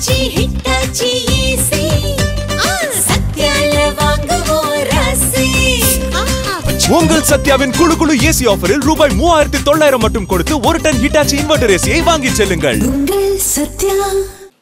Hitachi Hitachi AC ஆ, சத்யால வாங்குவோம் ராசி ஆஹா, உங்கள் சத்யாவின் குழு குழு ஏசி ஆஃபரில் ரூபாய் மூவாயிரத்தி தொள்ளாயிரம் மட்டும் கொடுத்து ஒரு டன் ஹிட்டாச்சி இன்வெர்டர் ஏசியை வாங்கிச் செல்லுங்கள். சத்யா.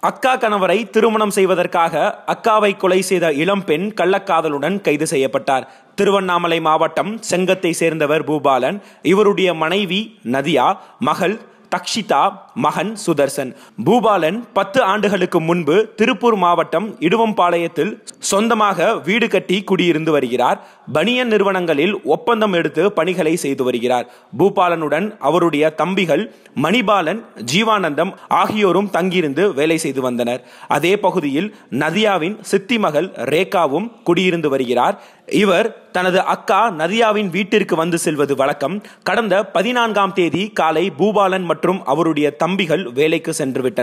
அக்கா கணவரை திருமணம் செய்வதற்காக அக்காவை கொலை செய்த இளம்பெண் கள்ளக்காதலுடன் கைது செய்யப்பட்டார். திருவண்ணாமலை மாவட்டம் செங்கத்தை சேர்ந்தவர் பூபாலன் இவருடைய மனைவி நதியா மகள் தக்ஷிதா மகன் சுதர்சன். பூபாலன் பத்து ஆண்டுகளுக்கு முன்பு திருப்பூர் மாவட்டம் இடுவம்பாளையத்தில் சொந்தமாக வீடு கட்டி குடியிருந்து வருகிறார். பனியன் நிறுவனங்களில் ஒப்பந்தம் எடுத்து பணிகளை செய்து வருகிறார். பூபாலனுடன் அவருடைய தம்பிகள் மணிபாலன் ஜீவானந்தம் ஆகியோரும் தங்கியிருந்து வேலை செய்து வந்தனர். அதே பகுதியில் நதியாவின் சித்தி மகள் ரேகாவும் குடியிருந்து வருகிறார். இவர் தனது அக்கா நதியாவின் வீட்டிற்கு வந்து செல்வது வழக்கம். கடந்த பதினான்காம் தேதி காலை பூபாலன் மற்றும் அவருடைய தம்பிகள் வேலைக்கு சென்று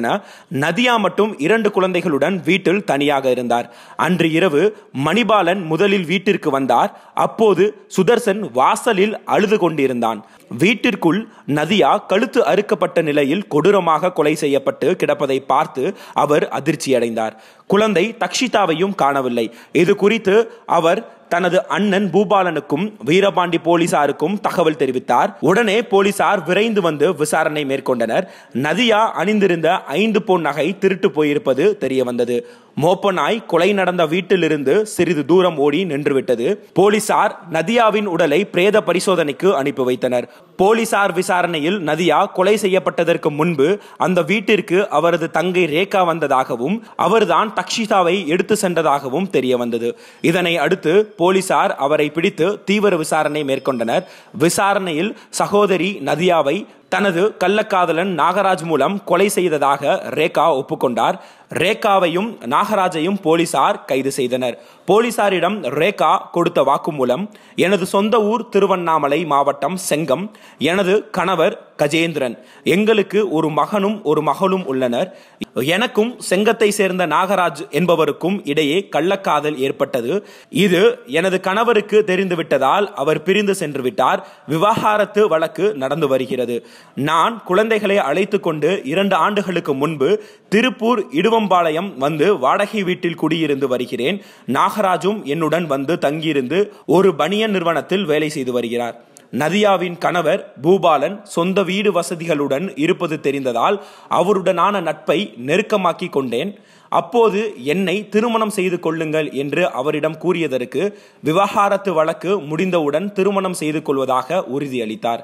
நதியா மட்டும் இரண்டு குழந்தைகளுடன் வீட்டில் தனியாக இருந்தார். அன்று இரவு மணிபாலன் முதலில் வீட்டிற்கு வந்தார். அப்போது சுதர்சன் வாசலில் அழுது கொண்டிருந்தான். வீட்டிற்குள் நதியா கழுத்து அறுக்கப்பட்ட நிலையில் கொடூரமாக கொலை செய்யப்பட்டு கிடப்பதை பார்த்து அவர் அதிர்ச்சியடைந்தார். குழந்தை தக்ஷிதாவையும் காணவில்லை. இது குறித்து அவர் தனது அண்ணன் பூபாலனுக்கும் வீரபாண்டி போலீசாருக்கும் தகவல் தெரிவித்தார். உடனே போலீசார் விரைந்து வந்து விசாரணை மேற்கொண்டனர். நதியா அணிந்திருந்த ஐந்து பொன் நகை திருட்டு போயிருப்பது தெரிய வந்தது மோப்ப நாய் கொலை நடந்த வீட்டிலிருந்து சிறிது தூரம் ஓடி நின்றுவிட்டது. போலீசார் நதியாவின் உடலை பிரேத பரிசோதனைக்கு அனுப்பி வைத்தனர். போலீசார் விசாரணையில் நதியா கொலை செய்யப்பட்டதற்கு முன்பு அந்த வீட்டிற்கு அவரது தங்கை ரேகா வந்ததாகவும் அவர்தான் தக்ஷிதாவை எடுத்து சென்றதாகவும் தெரிய வந்தது இதனை அடுத்து போலீசார் அவரை பிடித்து தீவிர விசாரணை மேற்கொண்டனர். விசாரணையில் சகோதரி நதியாவை தனது கள்ளக்காதலன் நாகராஜ் மூலம் கொலை செய்ததாக ரேகா ஒப்புக்கொண்டார். ரேகாவையும் நாகராஜையும் போலீசார் கைது செய்தனர். போலீசாரிடம் ரேகா கொடுத்த வாக்குமூலம் எனது சொந்த ஊர் திருவண்ணாமலை மாவட்டம் செங்கம். எனது கணவர் கஜேந்திரன். எங்களுக்கு ஒரு மகனும் ஒரு மகளும் உள்ளனர். எனக்கும் செங்கத்தை சேர்ந்த நாகராஜ் என்பவருக்கும் இடையே கள்ளக்காதல் ஏற்பட்டது. இது எனது கணவருக்கு தெரிந்துவிட்டதால் அவர் பிரிந்து சென்று விட்டார். விவாகரத்து வழக்கு நடந்து வருகிறது. நான் குழந்தைகளை அழைத்து கொண்டு இரண்டு ஆண்டுகளுக்கு முன்பு திருப்பூர் இடுவம்பாளையம் வந்து வாடகை வீட்டில் குடியிருந்து வருகிறேன். நாகராஜும் என்னுடன் வந்து தங்கியிருந்து ஒரு பனியன் நிறுவனத்தில் வேலை செய்து வருகிறார். நதியாவின் கணவர் பூபாலன் சொந்த வீடு வசதிகளுடன் இருப்பது தெரிந்ததால் அவருடனான நட்பை நெருக்கமாக்கி கொண்டேன். அப்போது என்னை திருமணம் செய்து கொள்ளுங்கள் என்று அவரிடம் கூறியதற்கு விவகாரத்து வழக்கு முடிந்தவுடன் திருமணம் செய்து கொள்வதாக உறுதியளித்தார்.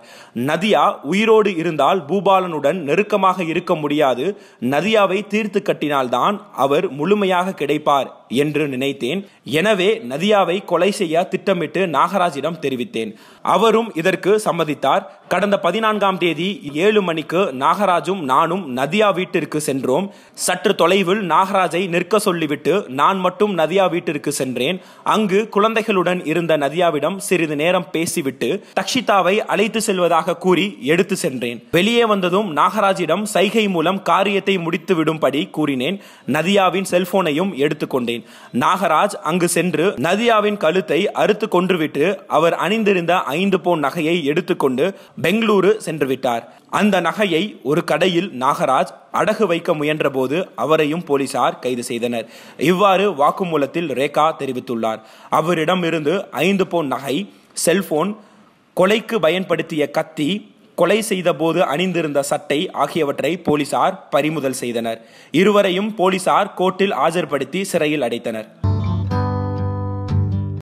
நதியா உயிரோடு இருந்தால் பூபாலனுடன் நெருக்கமாக இருக்க முடியாது. நதியாவை தீர்த்து கட்டினால்தான் அவர் முழுமையாக கிடைப்பார் என்று நினைத்தேன். எனவே நதியாவை கொலை செய்ய திட்டமிட்டு நாகராஜிடம் தெரிவித்தேன். அவரும் இதற்கு சம்மதித்தார். கடந்த பதினான்காம் தேதி ஏழு மணிக்கு நாகராஜும் நானும் நதியா வீட்டிற்கு சென்றோம். சற்று தொலைவில் நாகராஜ் நிற்க சொல்லிவிட்டு நான் மட்டும் நதியா வீட்டிற்கு சென்றேன். அங்கு குழந்தைகளுடன் இருந்த நதியாவிடம் சிறிது நேரம் பேசிவிட்டு தக்ஷிதாவை அழைத்து செல்வதாக கூறி எடுத்து சென்றேன். வெளியே வந்ததும் நாகராஜிடம் சைகை மூலம் காரியத்தை முடித்து விடும்படி கூறினேன். நதியாவின் செல்போனையும் எடுத்துக்கொண்டேன். நாகராஜ் அங்கு சென்று நதியாவின் கழுத்தை அறுத்து கொன்றுவிட்டு அவர் அணிந்திருந்த ஐந்து போன் நகையை எடுத்துக்கொண்டு பெங்களூரு சென்று விட்டார் அந்த நகையை ஒரு கடையில் நாகராஜ் அடகு வைக்க முயன்றபோது அவரையும் போலீசார் கைது செய்தனர். இவ்வாறு வாக்குமூலத்தில் ரேகா தெரிவித்துள்ளார். அவரிடமிருந்து ஐந்து பவுன் நகை செல்போன் கொலைக்கு பயன்படுத்திய கத்தி கொலை செய்தபோது அணிந்திருந்த சட்டை ஆகியவற்றை போலீசார் பறிமுதல் செய்தனர். இருவரையும் போலீசார் கோர்ட்டில் ஆஜர்படுத்தி சிறையில் அடைத்தனர்.